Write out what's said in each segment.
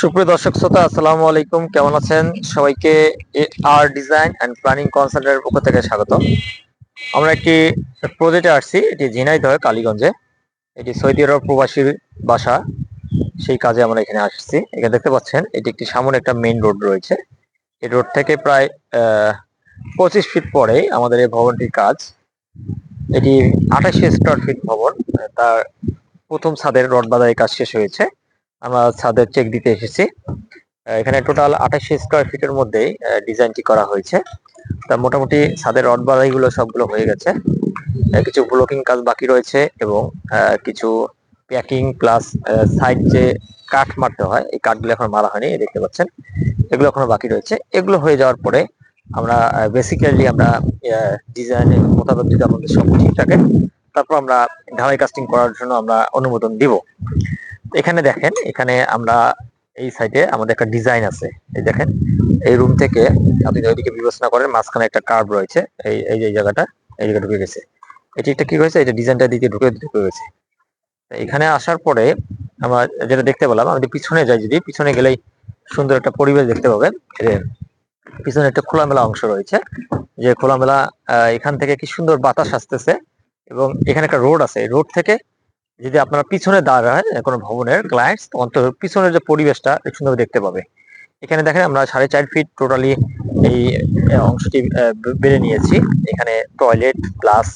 সুপ্রিয় দর্শক শ্রোতা, আসসালামু আলাইকুম। কেমন আছেন? সবাইকে আর ডিজাইন অ্যান্ড প্ল্যানিং কনসালটেন্টের পক্ষ থেকে স্বাগত। আমরা একটি প্রজেক্টে আসছি, এটি ঝিনাইদহ, কালীগঞ্জে। এটি সৌদি আরব প্রবাসীর বাসা। সেই কাজে আমরা এখানে আসছি। এখানে দেখতে পাচ্ছেন, এটি একটি সামনে একটা মেইন রোড রয়েছে। এই রোড থেকে প্রায় পঁচিশ ফিট পরে আমাদের এই ভবনটির কাজ। এটি আঠাশি স্কোয়ার ফিট ভবন। তার প্রথম ছাদের রড বাঁধাই কাজ শেষ হয়েছে। আমরা ছাদের চেক দিতে এসেছি। এখানে টোটাল আঠাশি স্কোয়ার ফিটের মধ্যেই ডিজাইনটি করা হয়েছে। তা মোটামুটি ছাদের রড বাঁধাইগুলো সবগুলো হয়ে গেছে। কিছু ব্লকিং কাজ বাকি রয়েছে এবং কিছু প্যাকিং প্লাস সাইড যে কাঠ মারতে হয়, এই কাঠগুলো এখন মারা হয়নি, দেখতে পাচ্ছেন। এগুলো এখনও বাকি রয়েছে। এগুলো হয়ে যাওয়ার পরে আমরা বেসিক্যালি আমরা ডিজাইনের মোতাবেক যদি আমাদের সব ঠিক থাকে, তারপর আমরা ঢালাই কাস্টিং করার জন্য আমরা অনুমোদন দিব। এখানে দেখেন, এখানে আমরা এই সাইডে আমাদের একটা ডিজাইন আছে। এই দেখেন, এই রুম থেকে আপনি ওইদিকে বিবেচনা করেন, মাঝখানে একটা কার্ভ রয়েছে। এই এই যে জায়গাটা, এই জায়গা ঢুকে গেছে। এটি একটা কি হয়েছে? এটা ডিজাইনটা দিকে ঢুকে ঢুকে গেছে। এখানে আসার পরে আমরা যেটা দেখতে পেলাম আমাদের পিছনে যাই, যদি পিছনে গেলেই সুন্দর একটা পরিবেশ দেখতে পাবেন। পিছনে একটা খোলামেলা অংশ রয়েছে। যে খোলামেলা এখান থেকে কি সুন্দর বাতাস আসতেছে এবং এখানে একটা রোড আছে। রোড থেকে যদি আপনারা পিছনে দাঁড়ায়, কোনো ভবনের ক্লায়েন্টস তখন তো পিছনের যে পরিবেশটা সুন্দর দেখতে পাবে। এখানে দেখেন আমরা সাড়ে চার ফিট টোটালি এই অংশটি বেড়ে নিয়েছি। এখানে টয়লেট প্লাস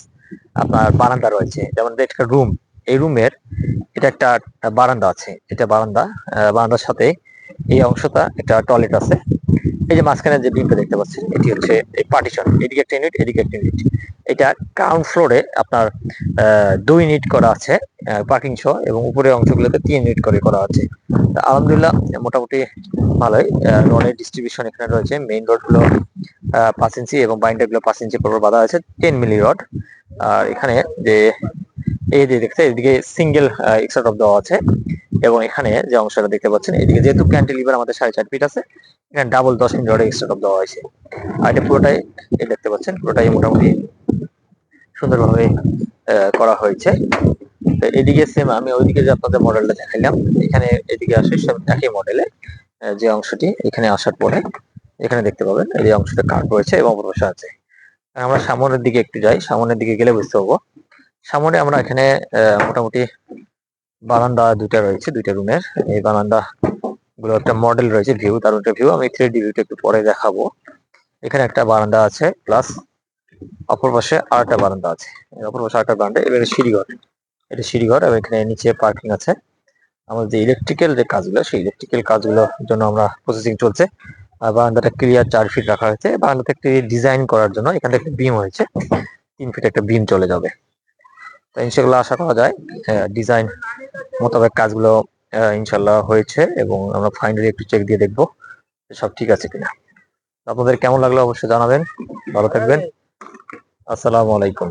আপনার বারান্দা রয়েছে। যেমন একটা রুম এই রুমের এটা একটা বারান্দা আছে। এটা বারান্দা বারান্দার সাথে এই অংশটা একটা টয়লেট আছে। এই যে মাঝখানে যে বিমটা দেখতে পাচ্ছেন, এটি হচ্ছে এই পার্টিশন এদিকে একটা ইউনিট এদিকে একটা ইউনিট এটা গ্রাউন্ড ফ্লোরে আপনার দুই ইউনিট করা আছে পার্কিং সহ এবং উপরের অংশগুলোতে তিন ইউনিট করে করা আছে। আলহামদুলিল্লাহ মোটামুটি ভালোই রডের ডিস্ট্রিবিউশন এখানে রয়েছে। মেইন রডগুলো আহ, পাঁচ ইঞ্চি এবং বাইন্ডারগুলো পাঁচ ইঞ্চি পর বাঁধা আছে টেন মিলি রড আর এখানে যে এই যে দেখতে এদিকে সিঙ্গেল এক্সট্রা টপ দেওয়া আছে। এবং এখানে যে অংশটা দেখতে পাচ্ছেন এদিকে যেহেতু ক্যান্টিলিভার আমাদের সাড়ে চার ফিট আছে এখানে ডাবল দশ ইঞ্চি রডের এক্সট্রা টপ দেওয়া হয়েছে। আর এটা পুরোটাই দেখতে পাচ্ছেন পুরোটাই মোটামুটি সুন্দরভাবে করা হয়েছে। এদিকে সেম আমি ওইদিকে যে আপনাদের মডেলটা দেখাইলাম, এখানে এদিকে আসে সব একই মডেলে যে অংশটি এখানে আসার পরে, এখানে দেখতে পাবেন, এই অংশটা কাট রয়েছে এবং অপরপাশে আছে। আমরা সামনের দিকে একটু যাই, সামনের দিকে গেলে বুঝতে পারব। সামনে আমরা এখানে মোটামুটি বারান্দা দুইটা রয়েছে, দুইটা রুমের। এই বারান্দা গুলো একটা মডেল রয়েছে ভিউ তার ভিউ আমি থ্রি ডি ভিউটা একটু পরে দেখাবো। এখানে একটা বারান্দা আছে প্লাস অপর পাশে আরেকটা বারান্দা আছে। অপর পাশে আরেকটা বারান্দা, এবারে সিঁড়িঘর। এটা সিঁড়িঘর এবং এখানে নিচে পার্কিং আছে। আমাদের যে ইলেকট্রিক্যাল যে কাজগুলো, সেই ইলেকট্রিক্যাল কাজগুলোর জন্য আমরা প্রসেসিং চলছে। আর বারান্দাটা ক্লিয়ার চার ফিট রাখা হয়েছে। বারান্দাতে একটি ডিজাইন করার জন্য এখানে একটা বিম হয়েছে। তিন ফিট একটা বিম চলে যাবে। তো ইনশাল্লাহ আশা করা যায় ডিজাইন মোতাবেক কাজগুলো ইনশাল্লাহ হয়েছে এবং আমরা ফাইনালি একটু চেক দিয়ে দেখব সব ঠিক আছে কিনা। আপনাদের কেমন লাগল অবশ্যই জানাবেন। ভালো থাকবেন। আসসালামু আলাইকুম।